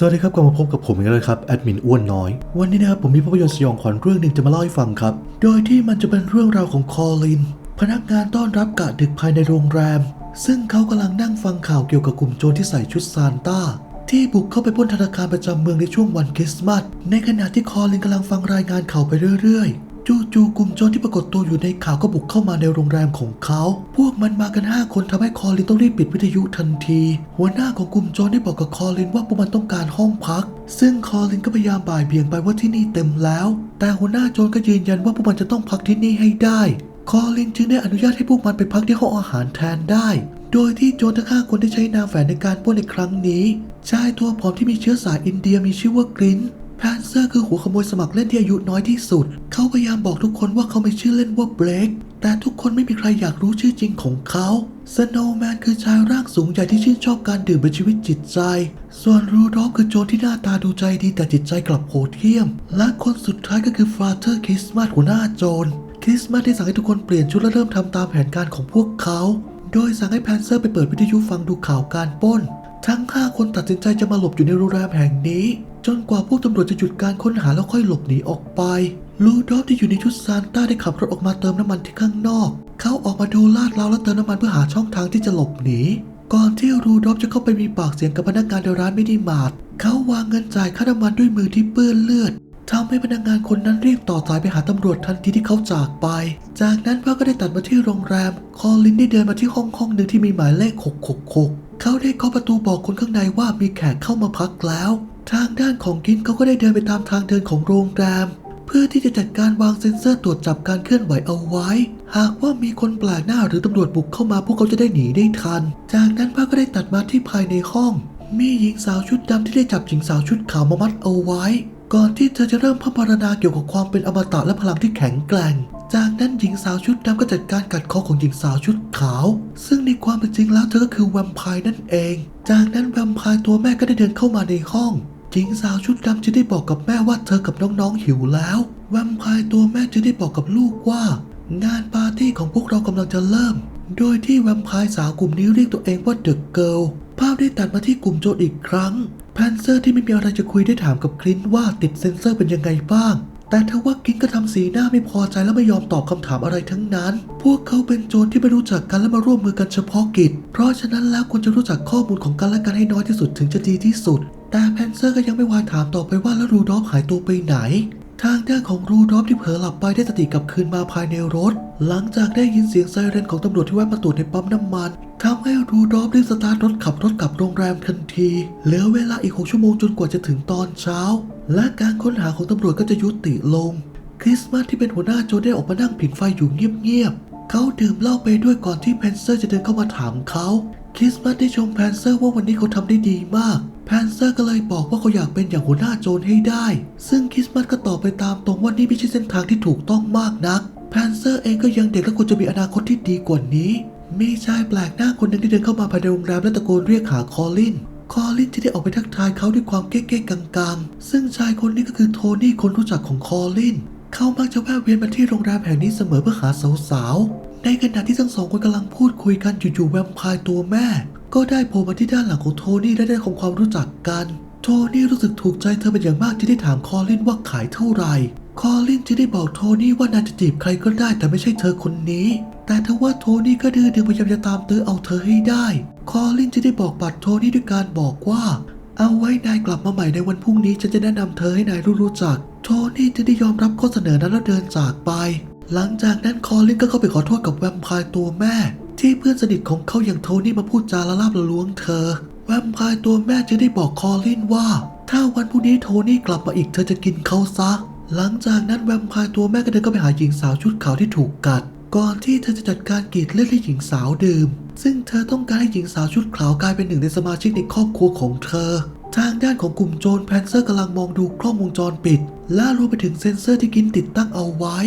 สวัสดีครับกลับมาพบกับผมอีกแล้วครับแอดมินอ้วนน้อย วันนี้นะครับผมมีภาพยนตร์สยองขวัญเรื่องหนึ่งจะมาเล่าให้ฟังครับ โดยที่มันจะเป็นเรื่องราวของคอลิน พนักงานต้อนรับกะดึกภายในโรงแรม ซึ่งเขากำลังนั่งฟังข่าวเกี่ยวกับกลุ่มโจรที่ใส่ชุดซานต้า ที่บุกเข้าไปปล้นธนาคารประจำเมืองในช่วงวันคริสต์มาสในขณะที่คอลินกำลังฟังรายงานข่าวไปเรื่อย จู่ๆกลุ่มโจรที่ปรากฏตัวอยู่ในข่าวก็บุกเข้ามาในโรงแรมของเขา พวกมันมากัน 5 คนทำให้คอลินต้องรีบปิดวิทยุทันที หัวหน้าของกลุ่มโจรได้บอกกับคอลินว่าพวกมันต้องการห้องพัก ซึ่งคอลินก็พยายามบ่ายเบี่ยงไปว่าที่นี่เต็มแล้ว แต่หัวหน้าโจรก็ยืนยันว่าพวกมันจะต้องพักที่นี่ให้ได้ คอลินจึงได้อนุญาตให้พวกมันไปพักที่ห้องอาหารแทนได้ โดยที่โจรทั้งห้าคนได้ใช้นามแฝงในการปล้นในครั้งนี้ ชายตัวผอมที่มีเชื้อสายอินเดียมีชื่อว่ากรินแพนเซอร์คือหัวขโมยสมัครเล่นที่อายุน้อยที่สุด เขาพยายามบอกทุกคนว่าเขาไม่ชื่อเล่นว่าเบรกแต่ทุกคนไม่มีใครอยากรู้ชื่อจริงของเขาสโนว์แมนคือชายร่างสูงใหญ่ที่ชื่นชอบการดื่มเป็นชีวิตจิตใจ ส่วนรูดอฟคือโจรที่หน้าตาดูใจดีแต่จิตใจกลับโหดเหี้ยม และคนสุดท้ายก็คือฟาเธอร์คริสต์มาสหัวหน้าโจรคริสต์มาสได้สั่งให้ทุกคนเปลี่ยนชุดและเริ่มทำตามแผนการของพวกเขา โดยสั่งให้แพนเซอร์ไปเปิดวิทยุฟังดูข่าวการป้น ทั้ง 5 คนตัดสินใจจะมาหลบอยู่ในโรงแรมแห่งนี้ จนกว่าพวกตำรวจจะหยุดการค้นหาแล้วค่อยหลบหนีออกไป ลูดอฟที่อยู่ในชุดซานต้าได้ขับรถออกมาเติมน้ำมันที่ข้างนอก เขาออกมาดูลาดเราและเติมน้ำมันเพื่อหาช่องทางที่จะหลบหนี ก่อนที่รูดอฟจะเข้าไปมีปากเสียงกับพนักงานในร้านไม่ดีมาร์ทเขาวางเงินจ่ายค่าน้ำมันด้วยมือที่เปื้อนเลือดทำให้พนักงานคนนั้นรีบต่อสายไปหาตำรวจทันทีที่เขาจากไป จากนั้นพ่อก็ได้ตัดมาที่โรงแรม คอลินได้เดินมาที่ห้องห้องหนึ่งที่มีหมายเลข 666 เขาได้เคาะประตูบอกคนข้างในว่ามีแขกเข้ามาพักแล้ว ทางด้านของกินเขาก็ได้เดินไปตามทางเดินของโรงแรม เพื่อที่จะจัดการวางเซ็นเซอร์ตรวจจับการเคลื่อนไหวเอาไว้ หากว่ามีคนแปลกหน้าหรือตำรวจบุกเข้ามาพวกเขาจะได้หนีได้ทัน จากนั้นพ่อก็ได้ตัดมาที่ภายในห้อง มีหญิงสาวชุดดำที่ได้จับหญิงสาวชุดขาวมามัดเอาไว้ ก่อนที่เธอจะเริ่มพัฒนานาเกี่ยวกับความเป็นอมตะและพลังที่แข็งแกร่งจากนั้นหญิงสาวชุดดำก็จัดการกัดคอของหญิงสาวชุดขาว ซึ่งในความเป็นจริงแล้วเธอก็คือแวมไพร์นั่นเอง จากนั้นแวมไพร์ตัวแม่ก็ได้เดินเข้ามาในห้อง หญิงสาวชุดดำจึงได้บอกกับแม่ว่าเธอกับน้องๆหิวแล้วแวมไพร์ตัวแม่จึงได้บอกกับลูกว่า งานปาร์ตี้ของพวกเรากำลังจะเริ่ม โดยที่แวมไพร์สาวกลุ่มนี้เรียกตัวเองว่าเดอะเกิลภาพได้ตัดมาที่กลุ่มโจรอีกครั้งแพนเซอร์ที่ไม่มีอะไรจะคุยได้ถามกับคลินว่าติดเซ็นเซอร์เป็นยังไงบ้าง แต่ทว่ากินก็ทำสีหน้าไม่พอใจและไม่ยอมตอบคำถามอะไรทั้งนั้น พวกเขาเป็นโจรที่ไม่รู้จักกันและมาร่วมมือกันเฉพาะกิจ เพราะฉะนั้นแล้วควรจะรู้จักข้อมูลของกันและกันให้น้อยที่สุดถึงจะดีที่สุด แต่แพนเซอร์ก็ยังไม่วายถามต่อไปว่าแล้วรูดอฟหายตัวไปไหน ทางด้านของรูดอฟที่เผลอหลับไปได้สติกลับคืนมาภายในรถ หลังจากได้ยินเสียงไซเรนของตำรวจที่แวะมาตรวจในปั๊มน้ำมันทำให้รูดอฟได้สตาร์ทรถขับรถกลับโรงแรมทันที เหลือเวลาอีก6ชั่วโมงจนกว่าจะถึงตอนเช้า และการค้นหาของตำรวจก็จะยุติลง คริสต์มาสที่เป็นหัวหน้าโจได้ออกมานั่งผิงไฟอยู่เงียบๆเขาดื่มเหล้าไปด้วยก่อนที่แพนเซอร์จะเดินเข้ามาถามเขาคริสต์มาสได้ชมแพนเซอร์ว่าวันนี้เขาทำได้ดีมาก แพนเซอร์ก็เลยบอกว่าเขาอยากเป็นอย่างหัวหน้าโจรให้ได้ ซึ่งคริสต์มาสก็ตอบไปตามตรงว่านี่ไม่ใช่เส้นทางที่ถูกต้องมากนัก แพนเซอร์เองก็ยังเด็กและควรจะมีอนาคตที่ดีกว่านี้ มีชายแปลกหน้าคนหนึ่งที่เดินเข้ามาภายในโรงแรมและตะโกนเรียกหาคอลิน คอลินที่ได้ออกไปทักทายเขาด้วยความเก๊ๆกังๆ ซึ่งชายคนนี้ก็คือโทนี่คนรู้จักของคอลิน เขามักจะแวะเวียนมาที่โรงแรมแห่งนี้เสมอเพื่อหาสาวๆ ในขณะที่ทั้งสองคนกำลังพูดคุยกันอยู่ๆแวมพร์ตัวแม่ ก็ได้โผล่มาที่ด้านหลังของโทนี่และได้ทำความรู้จักกัน โทนี่รู้สึกถูกใจเธอเป็นอย่างมากที่ได้ถามคอลินว่าขายเท่าไหร่คอลินจะได้บอกโทนี่ว่านางจะจีบใครก็ได้แต่ไม่ใช่เธอคนนี้ แต่ทว่าโทนี่ก็ดื้อดึงพยายามจะตามตื้อเอาเธอให้ได้ คอลินจะได้บอกปัดโทนี่ด้วยการบอกว่า เอาไว้นายกลับมาใหม่ในวันพรุ่งนี้ฉันจะแนะนำเธอให้นายรู้รู้จัก โทนี่จะได้ยอมรับข้อเสนอนั้นแล้วเดินจากไป หลังจากนั้นคอลินก็เข้าไปขอโทษกับแวมไพร์ตัวแม่ ที่เพื่อนสนิทของเขาอย่างโทนี่มาพูดจาละลาบละล้วงเธอ แวมไพร์ตัวแม่จึงได้บอกคอลินว่า ถ้าวันพรุ่งนี้โทนี่กลับมาอีกเธอจะกินเขาซะ หลังจากนั้นแวมไพร์ตัวแม่ก็เดินเข้าไปหาหญิงสาวชุดขาวที่ถูกกัด ก่อนที่เธอจะจัดการกรีดเลือดให้หญิงสาวดื่ม ซึ่งเธอต้องการให้หญิงสาวชุดขาวกลายเป็นหนึ่งในสมาชิกในครอบครัวของเธอ ทางด้านของกลุ่มโจรแพนเซอร์กำลังมองดูกล้องวงจรปิด และรวมไปถึงเซ็นเซอร์ที่กินติดตั้งเอาไว้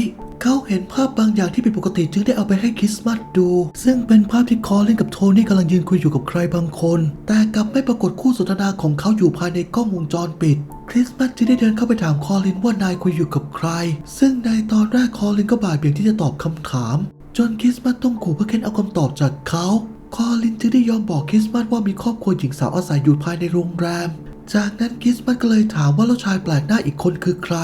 เขาเห็นภาพบางอย่างที่ผิดปกติจึงได้เอาไปให้คริสต์มาสดู ซึ่งเป็นภาพที่คอลินกับโทนี่กำลังยืนคุยอยู่กับใครบางคน แต่กลับไม่ปรากฏคู่สนทนาของเขาอยู่ภายในกล้องวงจรปิดคริสต์มาสจึงได้เดินเข้าไปถามคอลินว่านายคุยอยู่กับใคร ซึ่งในตอนแรกคอลินก็บ่ายเบี่ยงที่จะตอบคำถาม จนคริสต์มาสต้องขู่เพื่อเค้นเอาคำตอบจากเขา คอลินจึงได้ยอมบอกคริสต์มาสว่ามีครอบครัวหญิงสาวอาศัยอยู่ภายในโรงแรม จากนั้นคริสมันก็เลยถามว่าแล้วชายแปลกหน้าอีกคนคือใคร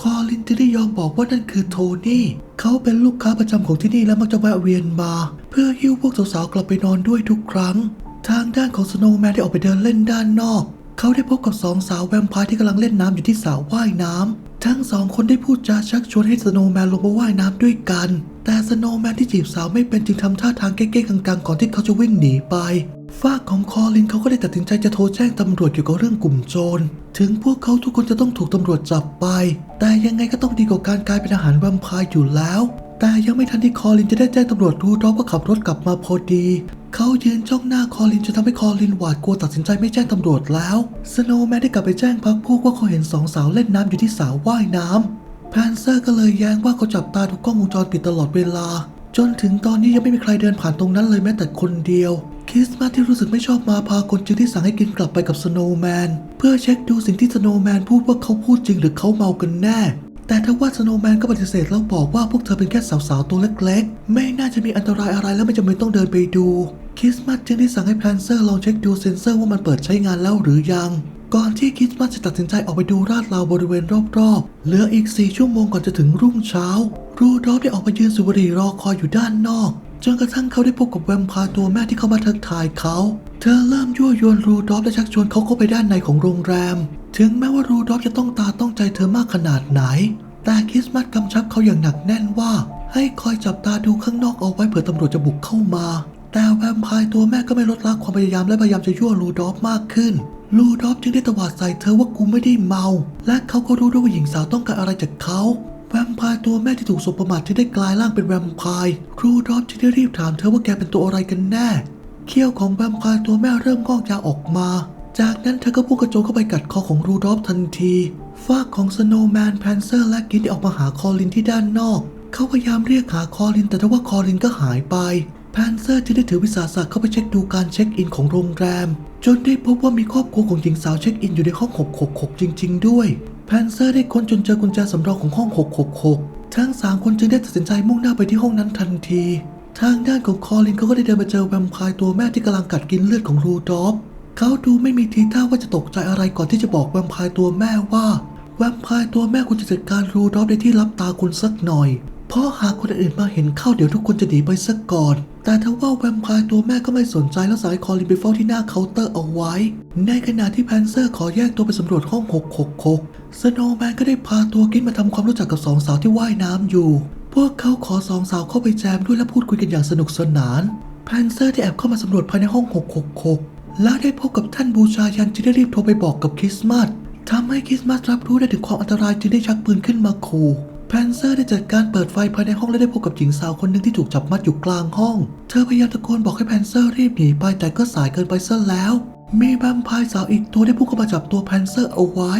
คอลินที่ได้ยอมบอกว่านั่นคือโทนี่ เขาเป็นลูกค้าประจำของที่นี่และมักจะแวะเวียนมา เพื่อหิ้วพวกสาวๆกลับไปนอนด้วยทุกครั้ง ทางด้านของสโนว์แมนได้ออกไปเดินเล่นด้านนอก เขาได้พบกับสองสาวแวมไพร์ที่กำลังเล่นน้ำอยู่ที่สระว่ายน้ำทั้งสองคนได้พูดจาชักชวนให้สโนว์แมนลงมาว่ายน้ำด้วยกัน แต่สโนว์แมนที่จีบสาวไม่เป็นจึงทำท่าทางเก๊ๆกังๆก่อนที่เขาจะวิ่งหนีไปฝ้ากของคอลินเขาก็ได้ตัดสินใจจะโทรแจ้งตำรวจเกี่ยวกับเรื่องกลุ่มโจร ถึงพวกเขาทุกคนจะต้องถูกตำรวจจับไป แต่ยังไงก็ต้องดีกว่าการกลายเป็นอาหารแวมไพร์อยู่แล้ว แต่ยังไม่ทันที่คอลินจะได้แจ้งตำรวจรู้รอบว่าขับรถกลับมาพอดี เขายืนจ้องหน้าคอลินจนทำให้คอลินหวาดกลัวตัดสินใจไม่แจ้งตำรวจแล้ว สโนว์แมนได้กลับไปแจ้งพักพวกว่าเขาเห็นสองสาวเล่นน้ำอยู่ที่สระว่ายน้ำ แพนเซอร์ก็เลยแย้งว่าเขาจับตาดูกล้องวงจรปิดตลอดเวลา จนถึงตอนนี้ยังไม่มีใครเดินผ่านตรงนั้นเลยแม้แต่คนเดียวคริสมาที่รู้สึกไม่ชอบมาพากลจึงได้สั่งให้กินกลับไปกับสโนว์แมนเพื่อเช็คดูสิ่งที่สโนว์แมนพูดว่าเขาพูดจริงหรือเขาเมากันแน่ แต่ถ้าว่าสโนว์แมนก็ปฏิเสธแล้วบอกว่าพวกเธอเป็นแค่สาวๆตัวเล็กๆ ไม่น่าจะมีอันตรายอะไรและไม่จำเป็นต้องเดินไปดูคริสมาจึงได้สั่งให้แพนเซอร์ลองเช็คดูเซนเซอร์ว่ามันเปิดใช้งานแล้วหรือยัง ก่อนที่คริสมาจะตัดสินใจออกไปดูลาดราวบริเวณรอบๆ เหลืออีก4ชั่วโมงก่อนจะถึงรุ่งเช้า รูดอฟได้ออกมายืนสูบรีรอคอยอยู่ด้านนอก จนกระทั่งเขาได้พบกับแวมพร์ตัวแม่ที่เข้ามาทักทายเขา เธอเริ่มยั่วยวนรูดอฟและชักชวนเขาเข้าไปด้านในของโรงแรม ถึงแม้ว่ารูดอฟจะต้องตาต้องใจเธอมากขนาดไหน แต่คริสมัสกำชับเขาอย่างหนักแน่นว่า ให้คอยจับตาดูข้างนอกเอาไว้เผื่อตำรวจจะบุกเข้ามาแต่แวมไพร์ตัวแม่ก็ไม่ลดละความพยายามและพยายามจะยั่วรูดอฟมากขึ้น ลูดอฟจึงได้ตวาดใส่เธอว่ากูไม่ได้เมา และเขาก็รู้ด้วยว่าหญิงสาวต้องการอะไรจากเขาแวมไพร์ตัวแม่ที่ถูกสบประมาทที่ได้กลายร่างเป็นแวมไพร์ครูดอฟจึงได้รีบถามเธอว่าแกเป็นตัวอะไรกันแน่ เขี้ยวของแวมไพร์ตัวแม่เริ่มงอกยาวออกมา จากนั้นเธอก็พุ่งกระโจนเข้าไปกัดคอของรูดอฟทันทีฝากของสโนว์แมนแพนเซอร์และกินได้ออกมาหาคอลินที่ด้านนอก เขาพยายามเรียกหาคอลินแต่ทว่าคอลินก็หายไป แพนเซอร์จึงได้ถือวิสาสะเข้าไปเช็คดูการเช็คอินของโรงแรม จนได้พบว่ามีครอบครัวของหญิงสาวเช็คอินอยู่ในห้อง 666 จริง ๆ ด้วย แพนเซอร์ได้ค้นจนเจอกุญแจสำรองของห้อง 666 ทั้งสามคนจึงได้ตัดสินใจมุ่งหน้าไปที่ห้องนั้นทันที ทางด้านของคอลินเขาก็ได้เดินมาเจอแวมไพร์ตัวแม่ที่กำลังกัดกินเลือดของรูดอฟเขาดูไม่มีทีท่าว่าจะตกใจอะไรก่อนที่จะบอกแวมไพร์ตัวแม่ว่าแวมไพร์ตัวแม่ควรจะจัดการรูดอฟในที่รับตาคุณสักหน่อย เพราะหากคนอื่นมาเห็นเข้าเดี๋ยวทุกคนจะหนีไปสักก่อน แต่ถ้าว่าแวมไพร์ตัวแม่ก็ไม่สนใจแล้วสั่งให้คอลินไปเฝ้าที่หน้าเคาน์เตอร์เอาไว้ ในขณะที่แพนเซอร์ขอแยกตัวไปสำรวจห้อง 666 สโนว์แมนก็ได้พาตัวกินมาทำความรู้จักกับสองสาวที่ว่ายน้ำอยู่ พวกเขาขอสองสาวเข้าไปแจมด้วยและพูดคุยกันอย่างสนุกสนาน แพนเซอร์ที่แอบเข้ามาสำรวจภายในห้อง 666 และได้พบกับท่านบูชายันจึงได้รีบโทรไปบอกกับคริสต์มาสทำให้คริสต์มาสรับรู้ได้ถึงความอันตรายจึงได้ชักปืนขึ้นมาขู่ แพนเซอร์ได้จัดการเปิดไฟภายในห้องและได้พบกับหญิงสาวคนหนึ่งที่ถูกจับมัดอยู่กลางห้อง เธอพยายามตะโกนบอกให้แพนเซอร์รีบหนีไปแต่ก็สายเกินไปซะแล้ว มีแวมไพร์สาวอีกตัวได้พุ่งเข้ามาจับตัวแพนเซอร์เอาไว้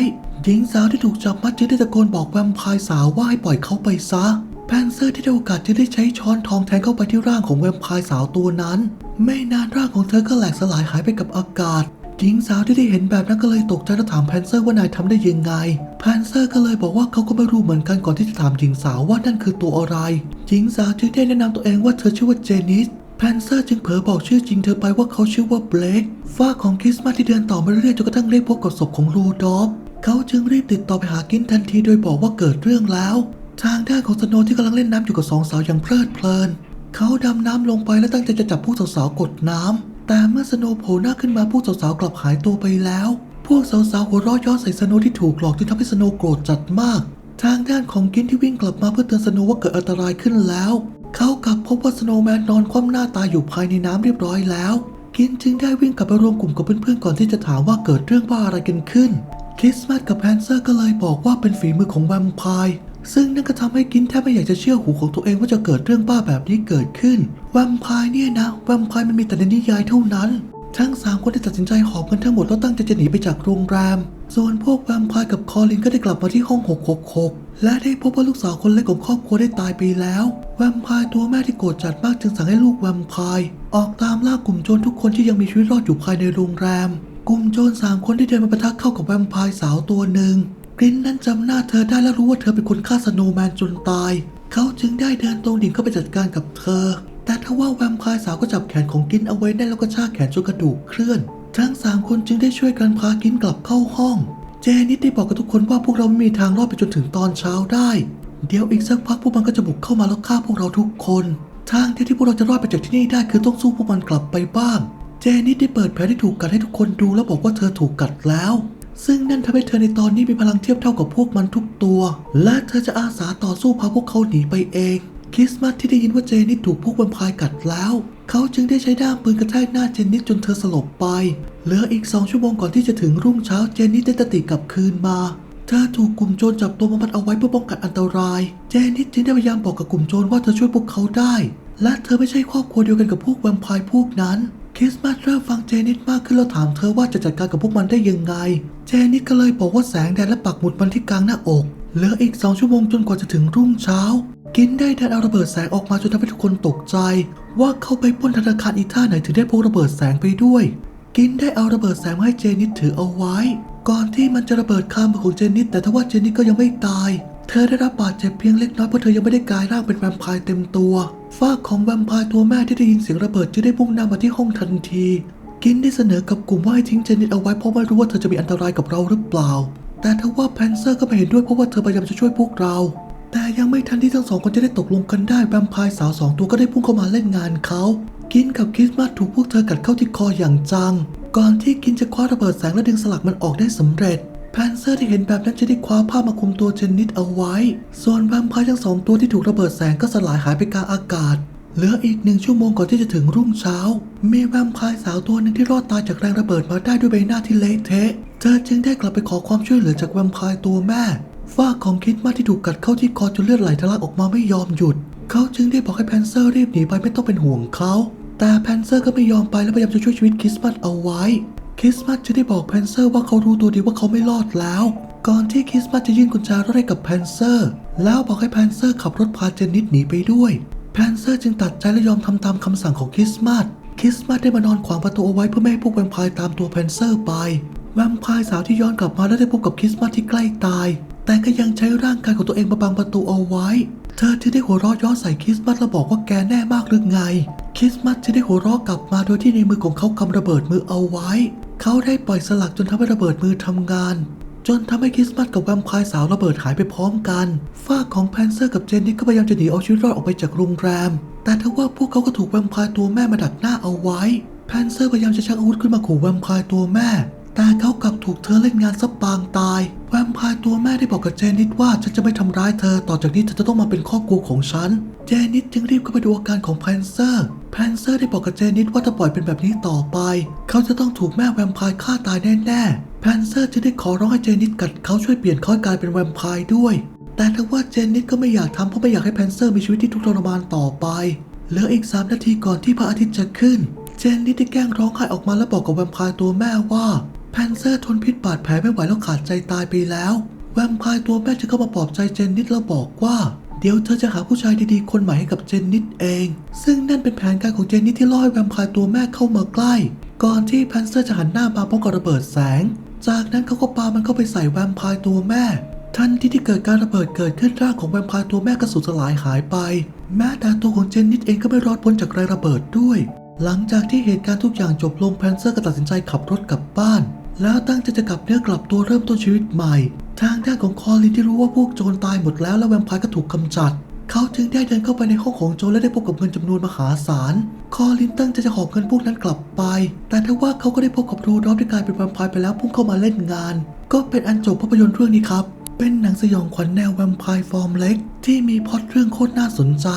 หญิงสาวที่ถูกจับมัดจึงได้ตะโกนบอกแวมไพร์สาวว่าให้ปล่อยเขาไปซะแพนเซอร์ที่ได้โอกาสจึงได้ใช้ช้อนทองแทงเข้าไปที่ร่างของแวมไพร์สาวตัวนั้น ไม่นานร่างของเธอก็แหลกสลายหายไปกับอากาศ หญิงสาวที่ได้เห็นแบบนั้นก็เลยตกใจและถามแพนเซอร์ว่านายทำได้ยังไง แพนเซอร์ก็เลยบอกว่าเขาก็ไม่รู้เหมือนกันก่อนที่จะถามหญิงสาวว่านั่นคือตัวอะไร หญิงสาวจึงได้แนะนำตัวเองว่าเธอชื่อว่าเจนิสแพนเซอร์จึงเผลอบอกชื่อจริงเธอไปว่าเขาชื่อว่าเบลกฝ้าของคริสต์มาสที่เดินต่อมาเรื่อยๆจนกระทั่งได้พบกับศพของรูดอฟเขาจึงรีบติดต่อไปหากินทันทีโดยบอกว่าเกิดเรื่องแล้ว ทางด้านของสโนว์ที่กำลังเล่นน้ำอยู่กับสองสาวอย่างเพลิดเพลิน เขาดำน้ำลงไปและตั้งใจจะจับผู้สาวๆกดน้ำ แต่เมื่อสโนโผล่หน้าขึ้นมาผู้สาวๆกลับหายตัวไปแล้ว พวกสาวๆหัวเราะเย้อใส่สโนที่ถูกหลอกจึงทำให้สโนโกรธจัดมาก ทางด้านของกินที่วิ่งกลับมาเพื่อเตือนสโนว่าเกิดอันตรายขึ้นแล้ว เขากลับพบว่าสโนแมนนอนคว่ำหน้าตายอยู่ภายในน้ำเรียบร้อยแล้ว กินจึงได้วิ่งกลับไปรวมกลุ่มกับเพื่อนๆก่อนที่จะถามว่าเกิดเรื่องบ้าอะไรกันขึ้นคริสต์มาสกับแพนเซอร์ก็เลยบอกว่าเป็นฝีมือของแวมไพร์ ซึ่งนั่นก็ทำให้กินแทบไม่อยากจะเชื่อหูของตัวเองว่าจะเกิดเรื่องบ้าแบบนี้เกิดขึ้นแวมไพร์เนี่ยนะแวมไพร์มันมีแต่ในนิยายเท่านั้น ทั้งสามคนได้ตัดสินใจหอบเงินทั้งหมดแล้วตั้งใจจะหนีไปจากโรงแรม ส่วนพวกแวมไพร์กับคอลินก็ได้กลับมาที่ห้อง 666 และได้พบว่าลูกสาวคนเล็กของครอบครัวได้ตายไปแล้ว แวมไพร์ตัวแม่ที่โกรธจัดมากจึงสั่งให้ลูกแวมไพร์ออกตามล่ากลุ่มโจรทุกคนที่ยังมีชีวิตรอดอยู่ภายในโรงแรม กลุ่มโจรสามคนได้เดินมาปะทะเข้ากับแวมไพร์สาวตัวหนึ่ง กรินนั้นจำหน้าเธอได้และรู้ว่าเธอเป็นคนฆ่าสโนว์แมนจนตาย เขาจึงได้เดินตรงดิ่งเข้าไปจัดการกับเธอ แต่ทว่าแวมพร์สาวก็จับแขนของกินเอาไว้แน่นแล้วก็ชากแขนจนกระดูกเคลื่อน ทั้งสามคนจึงได้ช่วยกันพากินกลับเข้าห้อง เจนิดได้บอกกับทุกคนว่าพวกเราไม่มีทางรอดไปจนถึงตอนเช้าได้ เดี๋ยวอีกสักพักพวกมันก็จะบุกเข้ามาแล้วฆ่าพวกเราทุกคน ทางเดียวที่พวกเราจะรอดไปจากที่นี่ได้คือต้องสู้พวกมันกลับไปบ้าง เจนิดได้เปิดแผลที่ถูกกัดให้ทุกคนดูแล้วบอกว่าเธอถูกกัดแล้ว ซึ่งนั่นทำให้เธอในตอนนี้มีพลังเทียบเท่ากับพวกมันทุกตัว และเธอจะอาสาต่อสู้พาพวกเขาหนีไปเองคริสต์มาสที่ได้ยินว่าเจนิดถูกพวกแวมไพร์กัดแล้ว เขาจึงได้ใช้ด้ามปืนกระแทกหน้าเจนิดจนเธอสลบไป เหลืออีกสองชั่วโมงก่อนที่จะถึงรุ่งเช้าเจนิดได้สติกลับคืนมาเธอถูกกลุ่มโจรจับตัวมามัดเอาไว้เพื่อป้องกันอันตราย เจนิดจึงได้พยายามบอกกับกลุ่มโจรว่าเธอช่วยพวกเขาได้ และเธอไม่ใช่ครอบครัวเดียวกันกับพวกแวมไพร์พวกนั้น คริสต์มาสเริ่มฟังเจนิดมากขึ้นแล้วถามเธอว่าจะจัดการกับพวกมันได้ยังไง เจนิดก็เลยบอกว่าแสงแดดและปักหมุดมันที่กลางหน้าอก เหลืออีกสองชั่วโมงจนกว่าจะถึงรุ่งเช้า กินได้ดันเอาระเบิดแสงออกมาจนทำให้ทุกคนตกใจ ว่าเขาไปป้นธนาคารอีท่าไหนถึงได้พกระเบิดแสงไปด้วย กินได้เอาระเบิดแสงให้เจนิดถือเอาไว้ ก่อนที่มันจะระเบิดคามของเจนิดแต่ทว่าเจนิดก็ยังไม่ตาย เธอได้รับบาดเจ็บเพียงเล็กน้อยเพราะเธอยังไม่ได้กลายร่างเป็นแวมไพร์เต็มตัวฝ้ากของแวมไพร์ตัวแม่ที่ได้ยินเสียงระเบิดจึงได้พุ่งหน้ามาที่ห้องทันที กินได้เสนอกับกลุ่มว่าให้ทิ้งเจนิดเอาไว้เพราะไม่รู้ว่าเธอจะมีอันตรายกับเราหรือเปล่า แต่ทว่าแพนเซอร์ก็ไม่เห็นด้วยเพราะว่าเธอพยายามจะช่วยพวกเรา แต่ยังไม่ทันที่ทั้งสองคนจะได้ตกลงกันได้แวมไพร์สาวสองตัวก็ได้พุ่งเข้ามาเล่นงานเขา กินกับคริสต์มาสถูกพวกเธอกัดเข้าที่คออย่างจัง ก่อนที่กินจะคว้าระเบิดแสงและดึงสลักมันออกได้สำเร็จ แพนเซอร์ที่เห็นแบบนั้นจะได้คว้าผ้ามาคลุมตัวเจนนิดเอาไว้ ส่วนแวมไพร์ทั้งสองตัวที่ถูกระเบิดแสงก็สลายหายไปกลางอากาศ เหลืออีกหนึ่งชั่วโมงก่อนที่จะถึงรุ่งเช้า มีแวมไพร์สาวตัวหนึ่งที่รอดตายจากแรงระเบิดมาได้ด้วยใบหน้าที่เละเทะ เธอจึงได้กลับไปขอความช่วยเหลือจากแวมไพร์ตัวแม่ฝ้าของคิดมาที่ถูกกัดเข้าที่คอจนเลือดไหลทะลักออกมาไม่ยอมหยุด เขาจึงได้บอกให้แพนเซอร์รีบหนีไปไม่ต้องเป็นห่วงเขา แต่แพนเซอร์ก็ไม่ยอมไปและพยายามจะช่วยชีวิตคริสต์มาสเอาไว้ คริสต์มาสจะได้บอกแพนเซอร์ว่าเขารู้ตัวดีว่าเขาไม่รอดแล้ว ก่อนที่คริสต์มาสจะยื่นกุญแจรถให้กับแพนเซอร์ แล้วบอกให้แพนเซอร์ขับรถพาเจนนิดหนีไปด้วยแพนเซอร์จึงตัดใจและยอมทำตามคำสั่งของคริสต์มาสคริสต์มาสได้มานอนขวางประตูเอาไว้เพื่อไม่ให้พวกแวมไพร์ตามตัวแพนเซอร์ไปแวมไพร์สาวที่ย้อนกลับมาและได้พบกับคริสต์มาสที่ใกล้ตาย แต่ก็ยังใช้ร่างกายของตัวเองมาบังประตูเอาไว้ เธอจึงได้หัวเราะย้อนใส่คริสต์มาสและบอกว่าแกแน่มากหรือไงคริสต์มาสจึงได้หัวเราะกลับมาโดยที่ในมือของเขากำระเบิดมือเอาไว้ เขาได้ปล่อยสลักจนทำให้ระเบิดมือทำงาน จนทำให้คริสต์มาสกับแวมไพร์สาวระเบิดหายไปพร้อมกันฝ้าของแพนเซอร์กับเจนนี่ก็พยายามจะหนีเอาชีวิตรอดออกไปจากโรงแรม แต่ทว่าพวกเขาก็ถูกแวมไพร์ตัวแม่มาดักหน้าเอาไว้แพนเซอร์พยายามจะชักอาวุธขึ้นมาขู่แวมไพร์ตัวแม่ แต่เขากลับถูกเธอเล่นงานซับปางตายแวมพร์ตัวแม่ได้บอกกับเจนิดว่าฉันจะไม่ทำร้ายเธอ ต่อจากนี้เธอจะต้องมาเป็นครอบครัวของฉัน เจนิดจึงรีบเข้าไปดูอาการของแพนเซอร์ แพนเซอร์ได้บอกกับเจนิดว่าถ้าปล่อยเป็นแบบนี้ต่อไป เขาจะต้องถูกแม่แวมพร์ฆ่าตายแน่ๆ แพนเซอร์จึงได้ขอร้องให้เจนิดกัดเขาช่วยเปลี่ยนเขาให้กลายเป็นแวมพร์ด้วย แต่ถ้าว่าเจนิดก็ไม่อยากทำเพราะไม่อยากให้แพนเซอร์มีชีวิตที่ทุกข์ทรมานต่อไป เหลืออีก 3 นาทีก่อนที่พระอาทิตย์จะขึ้น เจนนิดได้แกล้งร้องไห้ออกมาแล้วบอกกับแวมพร์ตัวแม่ว่า นเซอร์ทนพิษบาดแผลไม่ไหวแล้วขาดใจตายไปแล้ว แวมพร์ตัวแม่จะเข้ามาปลอบใจเจนนิดแล้วบอกว่า เดี๋ยวเธอจะหาผู้ชายดีๆคนใหม่ให้กับเจนนิดเอง ซึ่งนั่นเป็นแผนการของเจนนิดที่ล่อให้แวมพร์ตัวแม่เข้ามาใกล้ ก่อนที่แพนเซอร์จะหันหน้ามาพร้อมกับระเบิดแสง จากนั้นเขาก็ปามันเข้าไปใส่แวมพร์ตัวแม่ ทันทีที่เกิดการระเบิดเกิดขึ้นร่างของแวมพร์ตัวแม่ก็สูญสลายหายไป แม้แต่ตัวของเจนนิดเองก็ไม่รอดพ้นจากแรงระเบิดด้วย หลังจากที่เหตุการณ์ทุกอย่างจบลงแพนเซอร์ก็ตัดสินใจขับรถกลับบ้าน แล้วตั้งใจจะกลับเนื้อกลับตัวเริ่มต้นชีวิตใหม่ ทางด้านของคอลินที่รู้ว่าพวกโจรตายหมดแล้วและแวมไพร์ก็ถูกกำจัด เขาจึงได้เดินเข้าไปในห้องของโจรและได้พบกับเงินจำนวนมหาศาล คอลินตั้งใจจะหอบเงินพวกนั้นกลับไป แต่ทว่าเขาก็ได้พบกับรูดอฟที่กลายเป็นแวมไพร์ไปแล้วพุ่งเข้ามาเล่นงาน ก็เป็นอันจบภาพยนตร์เรื่องนี้ครับเป็นหนังสยองขวัญแนวแวมไพร์ฟอร์มเล็ก ที่มีพล็อตเรื่องโคตรน่าสนใจ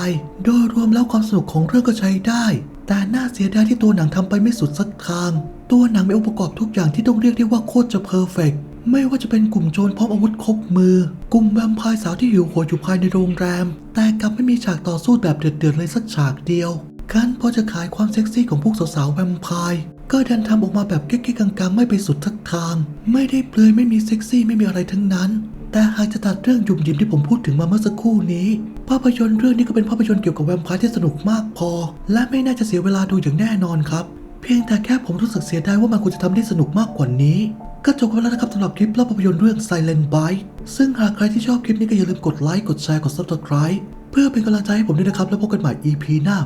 โดยรวมแล้วความสนุกของเรื่องก็ใช้ได้ แต่น่าเสียดายที่ตัวหนังทำไปไม่สุดสักทาง ตัวหนังมีองค์ประกอบทุกอย่างที่ต้องเรียกได้ว่าโคตรจะเพอร์เฟกต์ไม่ว่าจะเป็นกลุ่มโจรพร้อมอาวุธครบมือ กลุ่มแวมไพร์สาวที่หิวโหยอยู่ภายในโรงแรม แต่กลับไม่มีฉากต่อสู้แบบเดือดๆเลยสักฉากเดียวคันพอจะขายความเซ็กซี่ของพวกสาวๆแวมไพร์ก็ดันทำออกมาแบบเก๊กๆกลางๆ ไม่ไปสุดทักทาง ไม่ได้เปลือยไม่มีเซ็กซี่ไม่มีอะไรทั้งนั้น แต่หากจะตัดเรื่องยุ่มยิมที่ผมพูดถึงมาเมื่อสักครู่นี้ ภาพยนตร์เรื่องนี้ก็เป็นภาพยนตร์เกี่ยวกับแวมไพร์ที่สนุกมากพอ และไม่น่าจะเสียเวลาดูอย่างแน่นอนครับ เพียงแต่แค่ผมรู้สึกเสียดายว่ามันควรจะทำได้สนุกมากกว่านี้ก็จบกันแล้วนะครับสำหรับคลิปเล่าภาพยนตร์เรื่อง Silent Bite ซึ่งหากใครที่ชอบคลิปนี้ก็อย่าลืมกดไลค์กดแชร์กด Subscribe เพื่อเป็นกำลังใจให้ผมด้วยนะครับ แล้วพบกันใหม่ EP หน้า